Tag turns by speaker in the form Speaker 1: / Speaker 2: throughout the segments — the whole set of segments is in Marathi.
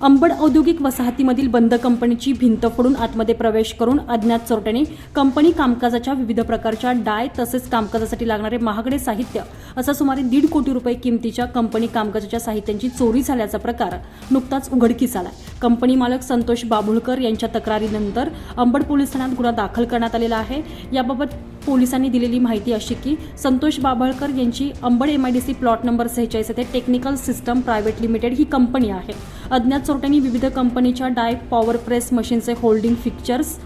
Speaker 1: अंबड औद्योगिक वसाहतीमधील बंद कंपनीची भिंत फोडून आतमध्ये प्रवेश करून अज्ञात चोरट्यांनी कंपनी कामकाजाच्या विविध प्रकारच्या डाय तसेच कामकाजासाठी लागणारे महागडे साहित्य असा सुमारे दीड कोटी रुपये किमतीच्या कंपनी कामकाजाच्या साहित्यांची चोरी झाल्याचा प्रकार नुकताच उघडकीस आलाय कंपनी मालक संतोष बाबुळकर यांच्या तक्रारीनंतर अंबड पोलीस ठाण्यात गुन्हा दाखल करण्यात आलेला आहे. याबाबत पोलिसांनी दिलेली माहिती अशी की संतोष बाबळकर यांची Ambad M I D C plot number सेहेचाळीस येथे टेक्निकल सिस्टम प्रायव्हेट लिमिटेड ही कंपनी आहे. अज्ञात चोरट्यांनी विविध कंपनीच्या डाय पॉवर प्रेस मशीनचे holding fixtures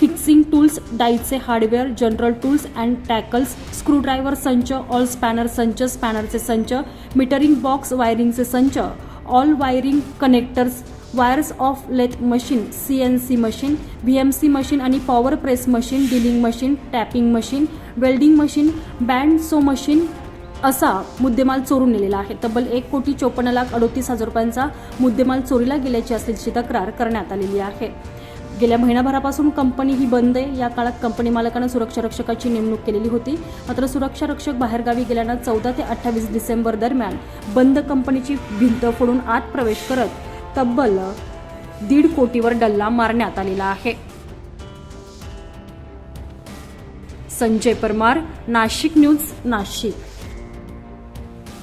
Speaker 1: fixing tools डाईचे hardware general tools and tackles screwdriver संच ऑल स्पॅनर संच स्पॅनरचे संच मीटरिंग बॉक्स वायरिंगचे संच all wiring connectors wires of lathe machine C N C machine V M C machine आणि power press machine drilling machine tapping machine welding machine band saw machine असा मुद्देमाल चोरून नेलेला आहे. तब्बल एक कोटी चोपन्न लाख अडोतीस हजार रुपयांचा मुद्देमाल चोरीला गेल्याची असल्याची तक्रार करण्यात आलेली आहे. गेल्या महिनाभरापासून कंपनी ही बंद आहे. या काळात कंपनी मालकानं सुरक्षा रक्षकाची नेमणूक केलेली होती. मात्र सुरक्षा रक्षक बाहेरगावी गेल्यानं चौदा ते अठ्ठावीस डिसेंबर दरम्यान बंद कंपनीची भिंत फोडून आत प्रवेश करत तब्बल दीड कोटीवर डल्ला मारण्यात आलेला आहे. संजय परमार नाशिक न्यूज नाशिक.